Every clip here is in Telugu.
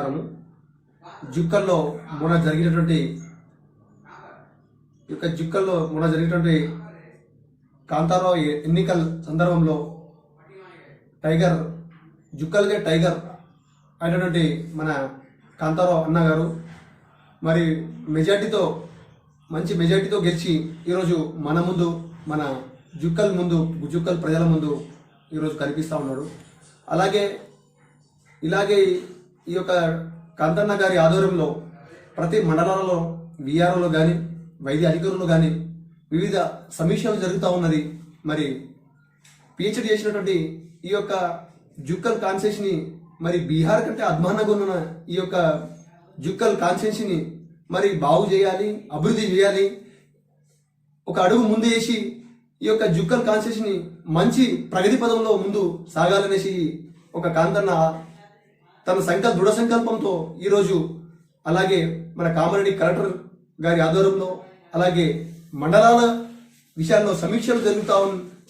నమస్కారము జుక్కల్లో మొన్న జరిగినటువంటి ఈ యొక్క జుక్కల్లో మొన్న జరిగినటువంటి కాంతారావు ఎన్నికల సందర్భంలో టైగర్ జుక్కల్గే టైగర్ అయినటువంటి మన కాంతారావు అన్న గారు మరి మెజార్టీతో మంచి మెజార్టీతో గెలిచి ఈరోజు మన ముందు మన జుక్కల్ ముందు జుక్కల్ ప్రజల ముందు ఈరోజు కనిపిస్తూ ఉన్నాడు. అలాగే ఇలాగే ఈ యొక్క కాంతన్న గారి ఆధ్వర్యంలో ప్రతి మండలాలలో విఆర్ఓలో కానీ వైద్య అధికారులు కానీ వివిధ సమీక్షలు జరుగుతూ ఉన్నది. మరి పిహెచ్డి చేసినటువంటి ఈ యొక్క జుక్కల్ కాన్సెన్స్ని మరి బీహార్ కంటే అధ్వానంగా ఉన్న ఈ యొక్క జుక్కల్ కాన్సెన్స్ని మరి బాగు చేయాలి అభివృద్ధి చేయాలి ఒక అడుగు ముందు వేసి ఈ యొక్క జుక్కల్ కాన్సెన్స్ని మంచి ప్రగతి పదంలో ముందు సాగాలనేసి ఒక కాంతన్న తన సంకల్ప దృఢ సంకల్పంతో ఈరోజు అలాగే మన కామారెడ్డి కలెక్టర్ గారి ఆధ్వర్యంలో అలాగే మండలాల విషయాల్లో సమీక్షలు జరుగుతా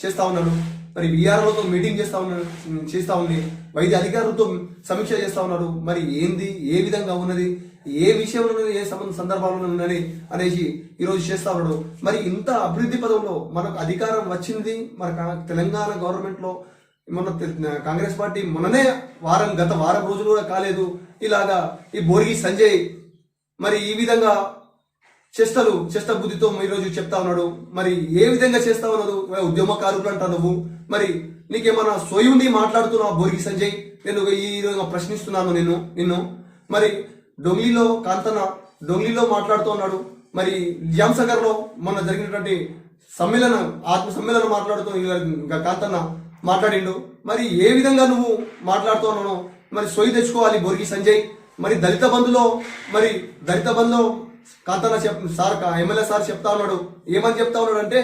చేస్తా ఉన్నాడు మరి విఆర్ఓతో మీటింగ్ చేస్తా ఉన్నాడు చేస్తా ఉంది. వైద్య అధికారులతో సమీక్ష చేస్తా ఉన్నారు. మరి ఏంది ఏ విధంగా ఉన్నది ఏ విషయంలో ఉన్నది, ఏ సంబంధ సందర్భాల్లో ఉన్నది అనేసి ఈరోజు చేస్తా ఉన్నాడు మరి ఇంత అభివృద్ధి పదంలో మనకు అధికారం వచ్చింది మన తెలంగాణ గవర్నమెంట్లో మన తె- కాంగ్రెస్ పార్టీ మొన్ననే వారం గత వారం రోజులు కూడా కాలేదు. ఇలాగా ఈ బోర్గి సంజయ్ మరి ఈ విధంగా చేష్టలు చేష్ట బుద్ధితో ఈరోజు చెప్తా ఉన్నాడు. మరి ఏ విధంగా చేస్తా ఉన్నాడు? ఉద్యమకారులు అంటా నువ్వు? మరి నీకేమన్నా సోయి ఉండి మాట్లాడుతున్నావు బోర్గి సంజయ్? నేను ఈ విధంగా ప్రశ్నిస్తున్నాను నేను నిన్ను. మరి డొంగ్లీలో కాంతన డొంగ్లీలో మాట్లాడుతూ ఉన్నాడు. మరి జాంసగర్ మొన్న జరిగినటువంటి సమ్మేళనం ఆత్మ సమ్మేళనం మాట్లాడుతూ కాంతన్న. మాట్లాడిండు. మరి ఏ విధంగా నువ్వు మాట్లాడుతున్నాను మరి సొయ్యి తెచ్చుకోవాలి బోర్గి సంజయ్. మరి దళిత బంధులో మరి దళిత బంధులో కాంతన్న చెప్ సార్ ఎమ్మెల్యే సార్ చెప్తా ఉన్నాడు. ఏమని చెప్తా ఉన్నాడు అంటే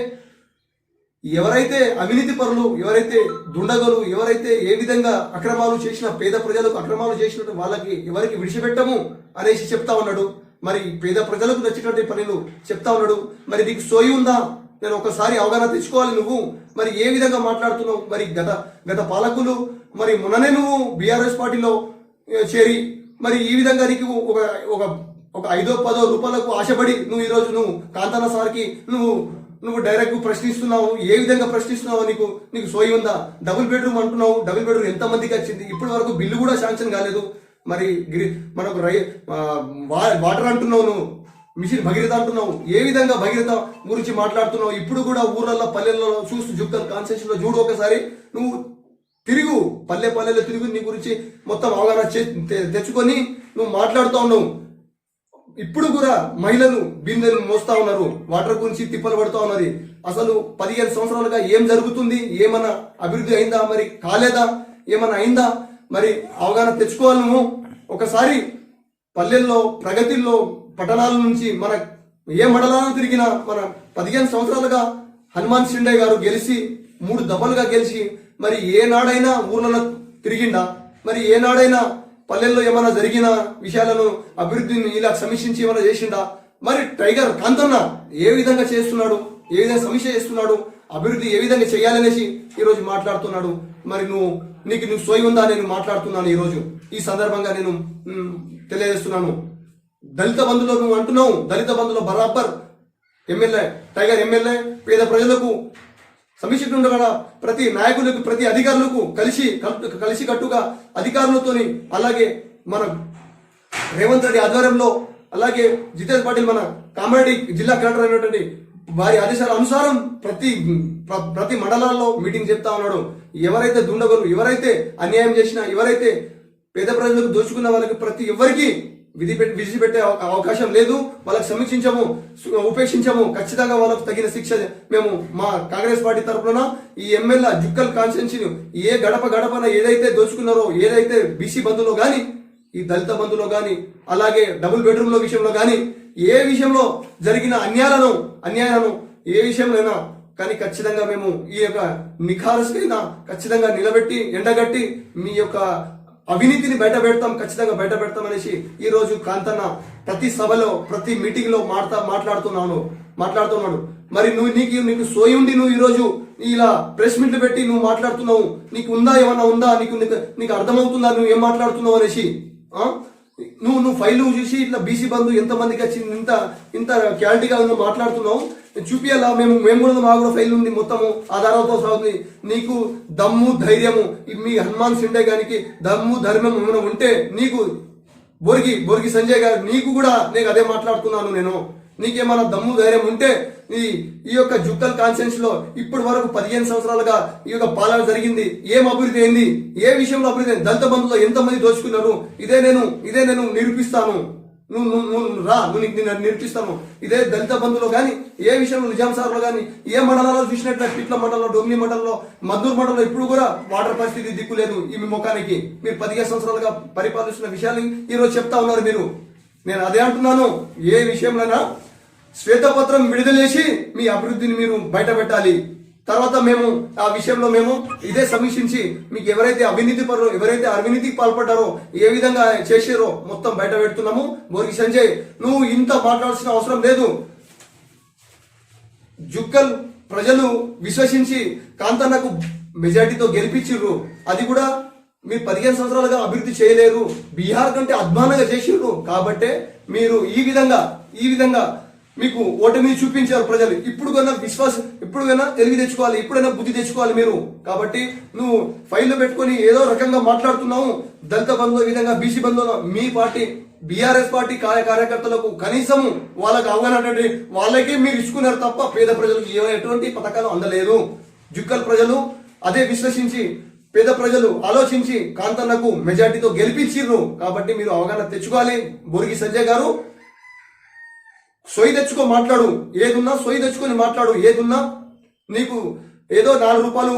ఎవరైతే అవినీతి పరులు ఎవరైతే దుండగలు ఎవరైతే ఏ విధంగా అక్రమాలు చేసిన పేద ప్రజలకు అక్రమాలు చేసినట్టు వాళ్ళకి ఎవరికి విడిచిపెట్టము అనేసి చెప్తా ఉన్నాడు. మరి పేద ప్రజలకు నచ్చినటువంటి పనులు చెప్తా ఉన్నాడు. మరి నీకు సోయి ఉందా? నేను ఒకసారి అవగాహన తెచ్చుకోవాలి నువ్వు. మరి ఏ విధంగా మాట్లాడుతున్నావు? మరి గత గత పాలకులు మరి మొన్ననే నువ్వు బీఆర్ఎస్ పార్టీలో చేరి మరి ఈ విధంగా నీకు ఒక ఒక ఒక ఐదో పదో రూపాయలకు ఆశపడి నువ్వు ఈరోజు నువ్వు కాంతాన సార్కి నువ్వు నువ్వు డైరెక్ట్ ప్రశ్నిస్తున్నావు. ఏ విధంగా ప్రశ్నిస్తున్నావు నీకు నీకు సోయి ఉందా? డబుల్ బెడ్రూమ్ అంటున్నావు. డబుల్ బెడ్రూమ్ ఎంత మందికి వచ్చింది? ఇప్పటి వరకు బిల్లు కూడా శాంక్షన్ కాలేదు. మరి గిరి మనకు రై వా- వాటర్ అంటున్నావు నువ్వు. మిషన్ భగీరథ అంటున్నావు. ఏ విధంగా భగీరథ గురించి మాట్లాడుతున్నావు? ఇప్పుడు కూడా ఊర్లలో పల్లెల్లో చూస్తూ జుక్కల్ కాన్సెషన్లో చూడు ఒకసారి. నువ్వు తిరుగు. పల్లె పల్లెలో తిరుగు నీ గురించి మొత్తం అవగాహన తె- తెచ్చుకొని నువ్వు మాట్లాడుతూ ఉన్నావు. ఇప్పుడు కూడా మహిళలు బిందెలు మోస్తా ఉన్నారు. వాటర్ గురించి తిప్పలు పడుతూ ఉన్నది అసలు పదిహేను సంవత్సరాలుగా ఏం జరుగుతుంది? ఏమన్నా అభివృద్ధి అయిందా? మరి కాలేదా? ఏమన్నా అయిందా? మరి అవగాహన తెచ్చుకోవాలి నువ్వు. ఒకసారి పల్లెల్లో ప్రగతిల్లో పట్టణాల నుంచి మన ఏ మండలాలను తిరిగినా మన పదిహేను సంవత్సరాలుగా హనుమాన్ షిండే గారు గెలిచి మూడు దఫలుగా గెలిచి మరి ఏనాడైనా ఊర్లలో తిరిగిండా? మరి ఏనాడైనా పల్లెల్లో ఏమైనా జరిగిన విషయాలను అభివృద్ధిని ఇలా సమీక్షించి ఏమైనా చేసిండా? మరి టైగర్ కాంతన్న ఏ విధంగా చేస్తున్నాడు? ఏ విధంగా సమీక్ష చేస్తున్నాడు? అభివృద్ధి ఏ విధంగా చేయాలనేసి ఈరోజు మాట్లాడుతున్నాడు. మరి నువ్వు నీకు నువ్వు సోయి ఉందా? నేను మాట్లాడుతున్నాను ఈరోజు. ఈ సందర్భంగా నేను తెలియజేస్తున్నాను. దళిత బంధులో మేము అంటున్నాం. దళిత బంధులో బరాబర్ ఎమ్మెల్యే టైగర్ ఎమ్మెల్యే పేద ప్రజలకు సమీక్షకుండా కూడా ప్రతి నాయకులకు ప్రతి అధికారులకు కలిసి కలిసి కట్టుగా అధికారులతోని అలాగే మన రేవంత్ రెడ్డి ఆధ్వర్యంలో అలాగే జితేష్ పాటిల్ మన కామారెడ్డి జిల్లా కలెక్టర్ అయినటువంటి వారి ఆదేశాల అనుసారం ప్రతి ప్ర- ప్రతి మండలాల్లో మీటింగ్ చెప్తా ఉన్నాడు. ఎవరైతే దుండగులు ఎవరైతే అన్యాయం చేసినా ఎవరైతే పేద ప్రజలకు దోచుకున్న వాళ్ళకి ప్రతి ఎవరికి విధి పెట్టి పెట్టే అవకాశం లేదు. వాళ్ళకి సమీక్షించము ఉపేక్షించము. ఖచ్చితంగా వాళ్ళకు తగిన శిక్ష మేము మా కాంగ్రెస్ పార్టీ తరఫున ఈ ఎమ్మెల్యే జుక్కల్ కాన్స్టిట్యున్సీని ఏ గడప గడపన ఏదైతే దోచుకున్నారో ఏదైతే బీసీ బంధులో కానీ ఈ దళిత బంధులో కానీ అలాగే డబుల్ బెడ్రూమ్ల విషయంలో కానీ ఏ విషయంలో జరిగిన అన్యాయాలను అన్యాయాలను ఏ విషయంలోనైనా కానీ ఖచ్చితంగా మేము ఈ యొక్క నిఖారసుకైనా ఖచ్చితంగా నిలబెట్టి ఎండగట్టి మీ యొక్క అవినీతిని బయట పెడతాం ఖచ్చితంగా బయట పెడతాం అనేసి ఈ రోజు కాంతన్న ప్రతి సభలో ప్రతి మీటింగ్లో మాట్లా మాట్లాడుతున్నాను మాట్లాడుతున్నాడు. మరి నువ్వు నీకు నీకు సోయి ఉండి నువ్వు ఈరోజు ఇలా ప్రెస్ మీట్లు పెట్టి నువ్వు మాట్లాడుతున్నావు. నీకు ఉందా ఏమన్నా ఉందా? నీకు నీకు అర్థమవుతుందా? నువ్వు ఏం మాట్లాడుతున్నావు అనేసి నువ్వు నువ్వు ఫైల్ చూసి ఇట్లా బీసీ బంధు ఎంత మందికి వచ్చింది ఇంత ఇంత క్లారిటీగా నువ్వు మాట్లాడుతున్నావు? చూపియాలా? మేము మేము కూడా మా కూడా ఫైల్ ఉంది మొత్తము ఆధారాలతో సాగుతుంది నీకు దమ్ము ధైర్యము మీ హనుమాన్ సిండే గారికి దమ్ము ధర్మం ఏమైనా ఉంటే నీకు బొరిగి బొరిగి సంజయ్ గారు నీకు కూడా నేను అదే మాట్లాడుతున్నాను నేను. నీకేమైనా దమ్ము ధైర్యం ఉంటే ఈ ఈ యొక్క జుక్కల్ కాన్సెన్స్లో ఇప్పటి వరకు పదిహేను సంవత్సరాలుగా ఈ యొక్క పాలన జరిగింది. ఏం అభివృద్ధి అయింది? ఏ విషయంలో అభివృద్ధి అయింది? దళిత బంధులో ఎంతమంది దోచుకున్నారు? ఇదే నేను ఇదే నేను నిరూపిస్తాను. నువ్వు నువ్వు రా. నువ్వు నీకు నేను నిరూపిస్తాను. ఇదే దళిత బంధులో కానీ ఏ విషయంలో నిజాం సార్లో కానీ ఏ మండలాల్లో చూసినట్లయితే పిట్ల మండలంలో డొమ్ని మండలంలో మద్దూరు మండలంలో ఇప్పుడు కూడా వాటర్ పరిస్థితి దిక్కు లేదు ఈ మీ ముఖానికి. మీరు పదిహేను సంవత్సరాలుగా పరిపాలిస్తున్న విషయాలు ఈ రోజు చెప్తా ఉన్నారు మీరు. నేను అదే అంటున్నాను. ఏ విషయంలోనా? శ్వేతపత్రం విడుదల చేసి మీ అభివృద్ధిని మీరు బయట పెట్టాలి తర్వాత మేము ఆ విషయంలో మేము ఇదే సమీక్షించి మీకు ఎవరైతే అవినీతి పరులు ఎవరైతే అవినీతికి పాల్పడ్డారో ఏ విధంగా చేసారో మొత్తం బయట పెడుతున్నాము బోరికి సంజయ్ నువ్వు ఇంత మాట్లాడాల్సిన అవసరం లేదు. జుక్కల్ ప్రజలు విశ్వసించి కాంతన్నకు మెజార్టీతో గెలిపించిర్రు. అది కూడా మీరు పదిహేను సంవత్సరాలుగా అభివృద్ధి చేయలేరు. బీహార్ కంటే అధ్వానంగా చేసిర్రు. కాబట్టే మీరు ఈ విధంగా ఈ విధంగా మీకు ఓటమి చూపించారు ప్రజలు. ఇప్పుడు కన్నా విశ్వాసం ఇప్పుడు కన్నా తెలివి తెచ్చుకోవాలి ఇప్పుడైనా బుద్ధి తెచ్చుకోవాలి మీరు. కాబట్టి నువ్వు ఫైల్లో పెట్టుకొని ఏదో రకంగా మాట్లాడుతున్నావు. దళిత బంధువు విధంగా బీసీ బంధువులు మీ పార్టీ బీఆర్ఎస్ పార్టీ కార్య కార్యకర్తలకు కనీసం వాళ్ళకి అవగాహన వాళ్ళకే మీరు ఇచ్చుకున్నారు తప్ప పేద ప్రజలకు ఎటువంటి పథకాలు అందలేదు. జుక్కల్ ప్రజలు అదే విశ్వసించి పేద ప్రజలు ఆలోచించి కాంతన్నకు మెజార్టీతో గెలిపించిర్రు. కాబట్టి మీరు అవగాహన తెచ్చుకోవాలి. బొరిగి సంజయ్ గారు సొయ్యి తెచ్చుకో మాట్లాడు. ఏదున్నా సొయ్యి తెచ్చుకొని మాట్లాడు. ఏదున్నా నీకు ఏదో నాలుగు రూపాయలు